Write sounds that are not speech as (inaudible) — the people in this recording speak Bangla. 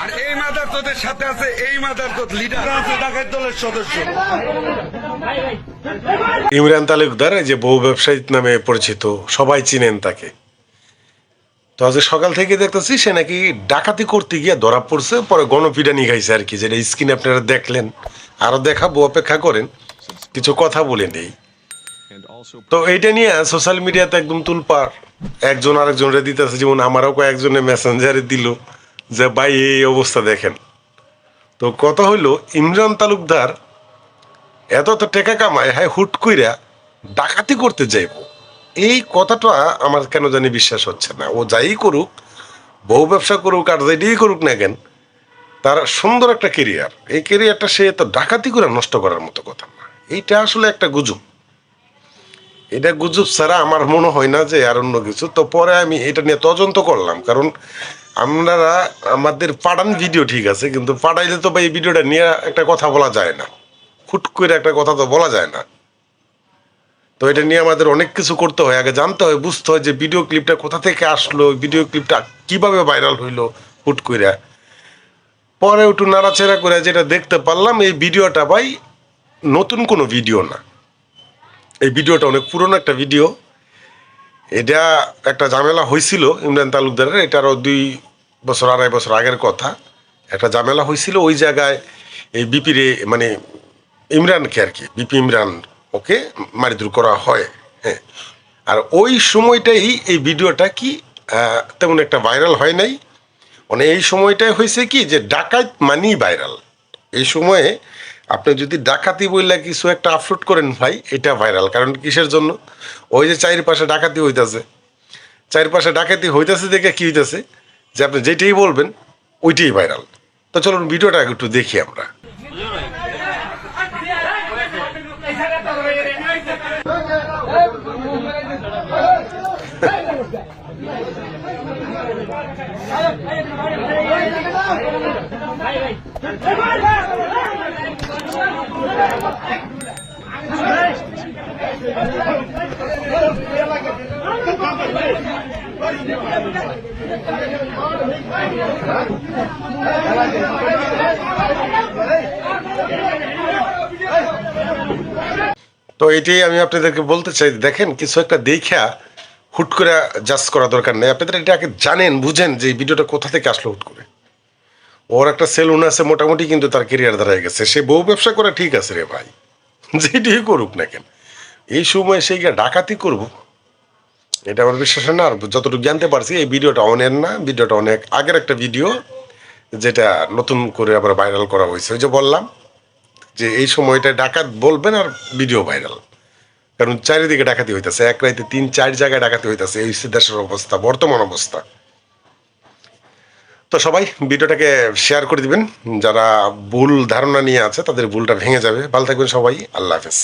আর এই মাদার তোদের সাথে আছে এই মাদার লিডার আছে। ডাকাত দলের সদস্য। ইমরান তালুকদার এই যে বহু ব্যবসায়ী নামে পরিচিত সবাই চিনেন তাকে। তো আজকে সকাল থেকে দেখতেছি সে নাকি ডাকাতি করতে গিয়ে ধরা পড়ছে পরে গণপিডানি খাইছে আর কি যেটা স্ক্রিনে আপনারা দেখলেন। আরও দেখাবো অপেক্ষা করেন কিছু কথা বলে নেই। তো এইটা নিয়ে সোশ্যাল মিডিয়াতে একদম তুলপার একজন আরেকজনের দিতেছে যেমন আমারও কয়েকজনে মেসেঞ্জারে দিল। যে ভাই, এই অবস্থা দেখেন। তো কথা হইল, ইমরান তালুকদার এত তো টেকা কামায় হ্যাঁ হুট কইরা ডাকাতি করতে যাইব। এই কথাটা আমার কেন জানি বিশ্বাস হচ্ছে না। ও যাই করুক বহু ব্যবসা করুক আর যেটাই করুক না কেন, তার সুন্দর একটা কেরিয়ার এই কেরিয়ারটা সে তো ডাকাতি করে নষ্ট করার মতো কথা না। এইটা আসলে একটা গুজব। এটা গুজব ছাড়া আমার মনে হয় না যে আর অন্য কিছু। তো পরে আমি এটা নিয়ে তদন্ত করলাম। কারণ আমরা আমাদের পাঠান ভিডিও ঠিক আছে, কিন্তু পাঠাইলে তো ভাই এই ভিডিওটা নিয়ে একটা কথা বলা যায় না। হুট করে একটা কথা তো বলা যায় না। তো এটা নিয়ে আমাদের অনেক কিছু করতে হয়, আগে জানতে হয়, বুঝতে হয় যে ভিডিও ক্লিপটা কোথা থেকে আসলো ভিডিও ক্লিপটা কীভাবে ভাইরাল হইল, হুট করে। পরে একটু নাড়াচাড়া করে যেটা দেখতে পারলাম, এই ভিডিওটা ভাই নতুন কোনো ভিডিও না। এই ভিডিওটা অনেক পুরনো একটা ভিডিও এটা একটা ঝামেলা হয়েছিল ইমরান তালুকদারের, এটা আরও দুই বছর, আড়াই বছর আগের কথা। একটা ঝামেলা হয়েছিল ওই জায়গায় এই বিপিরে মানে ইমরানকে আর কি বিপি ইমরান ওকে মারিদুর করা হয় হ্যাঁ। আর ওই সময়টাই এই ভিডিওটা কি তেমন একটা ভাইরাল হয় নাই। মানে এই সময়টাই হয়েছে কি যে ডাকাত মানি ভাইরাল। এই সময়ে আপনি যদি ডাকাতি বললে কিছু একটা আপলোড করেন ভাই এটা ভাইরাল কারণ কিসের জন্য ওই যে চারিপাশে ডাকাতি হইতাছে চারিপাশে ডাকাতি হইতাছে দেখে কি হইতেছে যে আপনি যেটাই বলবেন ওইটাই ভাইরাল তো চলুন ভিডিওটা একটু দেখি আমরা তো এটাই আমি আপনাদেরকে বলতে চাই, দেখেন কিছু একটা দেখা হুট করে জাজ করা দরকার নেই। আপনাদের এটা আগে জানেন, বুঝেন যে ভিডিওটা কোথা থেকে আসলো হুট করে। ওর একটা সেলুন আছে, মোটামুটি কিন্তু তার কেরিয়ার দাঁড়ায় গেছে। সে বউ ব্যবসা করা, ঠিক আছে রে ভাই। (laughs) যেটাই করুক না কেন। এই সময় সেই গিয়ে ডাকাতি করব এটা আমার বিশ্বাস না, আর যতটুকু জানতে পারছি, এই ভিডিওটা অনের না, ভিডিওটা অনেক আগের একটা ভিডিও যেটা নতুন করে আবার ভাইরাল করা হয়েছে। ওই যে বললাম যে এই সময়টা ডাকাত বলবেন আর ভিডিও ভাইরাল কারণ চারিদিকে ডাকাতি হইতেছে, এক রাইতে তিন, চার জায়গায় ডাকাতি হইতেছে, এই দেশের অবস্থা, বর্তমান অবস্থা। তো সবাই, ভিডিওটাকে শেয়ার করে দিবেন। যারা ভুল ধারণা নিয়ে আছে, তাদের ভুলটা ভেঙে যাবে। ভালো থাকবেন সবাই, আল্লাহ হাফেজ।